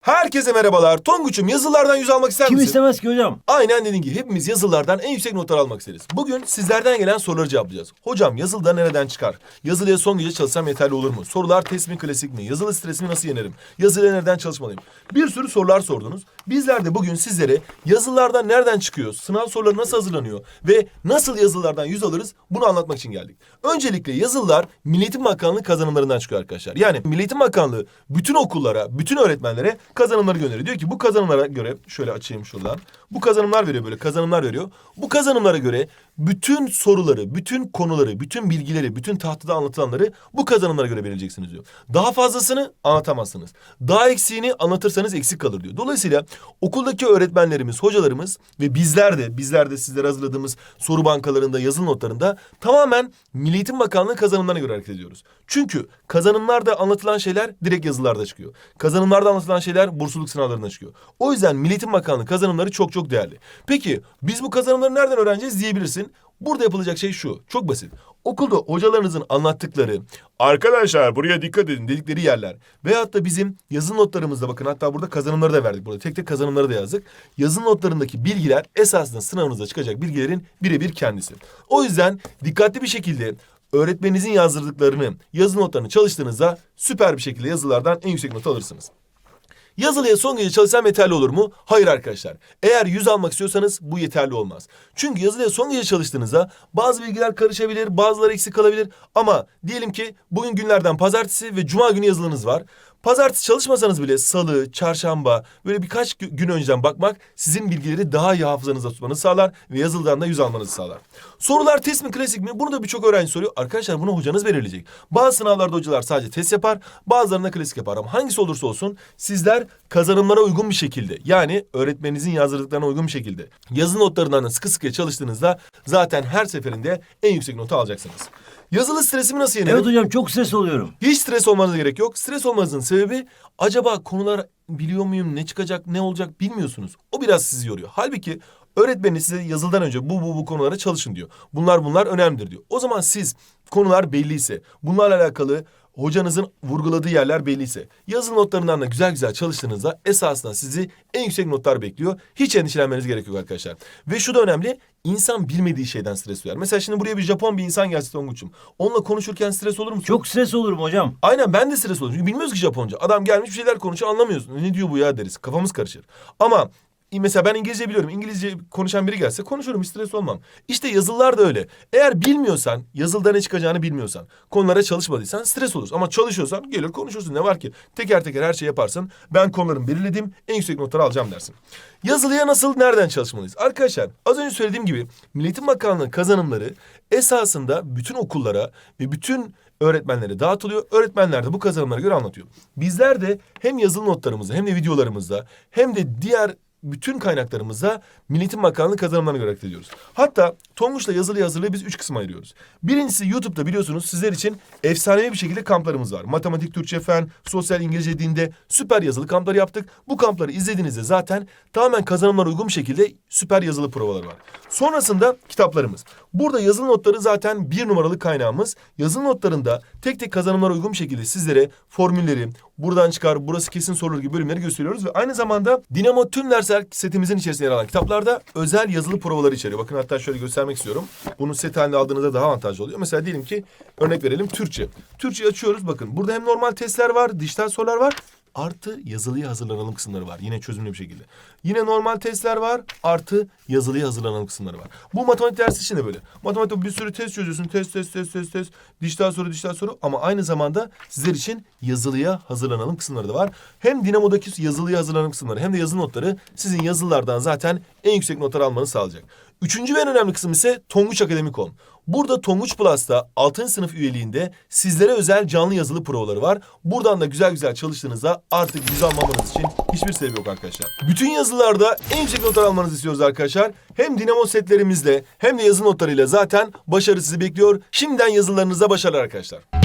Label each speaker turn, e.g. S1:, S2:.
S1: Herkese merhabalar. Tonguç'um yazılardan yüz almak ister
S2: Kim
S1: misin?
S2: istemez ki hocam?
S1: Aynen dediğin gibi hepimiz yazılardan en yüksek notlar almak isteriz. Bugün sizlerden gelen soruları cevaplayacağız. Hocam yazılıda nereden çıkar? Yazılıya son gece çalışsam yeterli olur mu? Sorular test mi klasik mi? Yazılı stresimi nasıl yenerim? Yazılıya nereden çalışmalıyım? Bir sürü sorular sordunuz. Bizler de bugün sizlere yazılardan nereden çıkıyor? Sınav soruları nasıl hazırlanıyor? Ve nasıl yazılardan yüz alırız? Bunu anlatmak için geldik. Öncelikle yazılılar Milli Eğitim Bakanlığı kazanımlarından çıkıyor arkadaşlar. Yani Milli Eğitim Bakanlığı bütün okullara, bütün öğretmenlere kazanımları gönderiyor. Diyor ki bu kazanımlara göre şöyle açayım şuradan. Bu kazanımlar veriyor böyle kazanımlar veriyor. Bu kazanımlara göre bütün soruları, bütün konuları, bütün bilgileri, bütün tahtada anlatılanları bu kazanımlara göre belirleyeceksiniz diyor. Daha fazlasını anlatamazsınız. Daha eksiğini anlatırsanız eksik kalır diyor. Dolayısıyla okuldaki öğretmenlerimiz, hocalarımız ve bizler de, bizler de sizlere hazırladığımız soru bankalarında, yazılı notlarında tamamen Milli Eğitim Bakanlığı kazanımlarına göre hareket ediyoruz. Çünkü kazanımlarda anlatılan şeyler direkt yazılarda çıkıyor. Kazanımlarda anlatılan şeyler bursluluk sınavlarında çıkıyor. O yüzden Milli Eğitim Bakanlığı kazanımları çok çok değerli. Peki biz bu kazanımları nereden öğreneceğiz diyebilirsin. Burada yapılacak şey şu. Çok basit. Okulda hocalarınızın anlattıkları, arkadaşlar buraya dikkat edin dedikleri yerler veyahut da bizim yazı notlarımızda bakın hatta burada kazanımları da verdik. Burada tek tek kazanımları da yazdık. Yazı notlarındaki bilgiler esasında sınavınızda çıkacak bilgilerin birebir kendisi. O yüzden dikkatli bir şekilde öğretmeninizin yazdırdıklarını, yazı notlarını çalıştığınızda süper bir şekilde yazılardan en yüksek not alırsınız. Yazılıya son gece çalışsam yeterli olur mu? Hayır arkadaşlar. Eğer 100 almak istiyorsanız bu yeterli olmaz. Çünkü yazılıya son gece çalıştığınızda bazı bilgiler karışabilir, bazıları eksik kalabilir. Ama diyelim ki bugün günlerden pazartesi ve cuma günü yazılınız var. Pazartesi çalışmasanız bile salı, çarşamba böyle birkaç gü- gün önceden bakmak sizin bilgileri daha iyi hafızanızda tutmanızı sağlar ve yazılıdan da yüz almanızı sağlar. Sorular test mi klasik mi? Bunu da birçok öğrenci soruyor. Arkadaşlar bunu hocanız belirleyecek. Bazı sınavlarda hocalar sadece test yapar, bazılarında klasik yapar ama hangisi olursa olsun sizler kazanımlara uygun bir şekilde yani öğretmeninizin yazdırdıklarına uygun bir şekilde yazı notlarından da sıkı sıkıya çalıştığınızda zaten her seferinde en yüksek notu alacaksınız. Yazılı stresimi nasıl yenerim?
S2: Evet hocam çok stres oluyorum.
S1: Hiç stres olmanıza gerek yok. Stres olmanızın sebebi acaba konular biliyor muyum, ne çıkacak, ne olacak bilmiyorsunuz. O biraz sizi yoruyor. Halbuki öğretmeniniz size yazıldan önce bu bu bu konulara çalışın diyor. Bunlar bunlar önemlidir diyor. O zaman siz konular belliyse, bunlarla alakalı hocanızın vurguladığı yerler belliyse, yazılı notlarından da güzel güzel çalıştığınızda esasında sizi en yüksek notlar bekliyor. Hiç endişelenmeniz gerek yok arkadaşlar. Ve şu da önemli, insan bilmediği şeyden stres duyar. Mesela şimdi buraya bir Japon bir insan gelse Tonguç'um. Onunla konuşurken stres olur musun?
S2: Çok stres olurum hocam.
S1: Aynen ben de stres oluyorum. Çünkü bilmiyoruz ki Japonca. Adam gelmiş bir şeyler konuşuyor anlamıyoruz. Ne diyor bu ya deriz. Kafamız karışır. Ama mesela ben İngilizce biliyorum. İngilizce konuşan biri gelse konuşurum hiç stres olmam. İşte yazılılar da öyle. Eğer bilmiyorsan, yazılıda ne çıkacağını bilmiyorsan, konulara çalışmadıysan stres olursun. Ama çalışıyorsan gelir konuşursun. Ne var ki? Teker teker her şeyi yaparsın. Ben konularımı belirledim. En yüksek notları alacağım dersin. Yazılıya nasıl, nereden çalışmalıyız? Arkadaşlar az önce söylediğim gibi Milli Eğitim kazanımları esasında bütün okullara ve bütün öğretmenlere dağıtılıyor. Öğretmenler de bu kazanımlara göre anlatıyor. Bizler de hem yazılı notlarımızda hem de videolarımızda hem de diğer bütün kaynaklarımızda Milli Eğitim Bakanlığı kazanımlarına göre hareket ediyoruz. Hatta Tonguç'la yazılı yazılı biz üç kısma ayırıyoruz. Birincisi YouTube'da biliyorsunuz sizler için efsanevi bir şekilde kamplarımız var. Matematik, Türkçe, Fen, Sosyal İngilizce, Dinde süper yazılı kampları yaptık. Bu kampları izlediğinizde zaten tamamen kazanımlara uygun bir şekilde süper yazılı provaları var. Sonrasında kitaplarımız. Burada yazılı notları zaten bir numaralı kaynağımız. Yazılı notlarında tek tek kazanımlara uygun bir şekilde sizlere formülleri, buradan çıkar, burası kesin sorulur gibi bölümleri gösteriyoruz. Ve aynı zamanda Dinamo tüm dersler setimizin içerisinde yer alan kitaplarda özel yazılı provaları içeriyor. Bakın hatta şöyle göstermek istiyorum. Bunu set halinde aldığınızda daha avantajlı oluyor. Mesela diyelim ki örnek verelim Türkçe. Türkçe açıyoruz bakın. Burada hem normal testler var, dijital sorular var. Artı yazılıya hazırlanalım kısımları var. Yine çözümlü bir şekilde. Yine normal testler var. Artı yazılıya hazırlanalım kısımları var. Bu matematik dersi için de böyle. Matematikte bir sürü test çözüyorsun. Test, test, test, test, test. Dijital soru, dijital soru. Ama aynı zamanda sizler için yazılıya hazırlanalım kısımları da var. Hem Dinamo'daki yazılıya hazırlanalım kısımları hem de yazılı notları sizin yazılılardan zaten en yüksek notlar almanızı sağlayacak. Üçüncü ve en önemli kısım ise Tonguç Akademik.com. Burada Tonguç Plus'ta 6. sınıf üyeliğinde sizlere özel canlı yazılı provaları var. Buradan da güzel güzel çalıştığınızda artık yüz almamanız için hiçbir sebep yok arkadaşlar. Bütün yazılarda en yüksek notlar almanızı istiyoruz arkadaşlar. Hem dinamo setlerimizle hem de yazı notlarıyla zaten başarı sizi bekliyor. Şimdiden yazılarınızda başarılar arkadaşlar.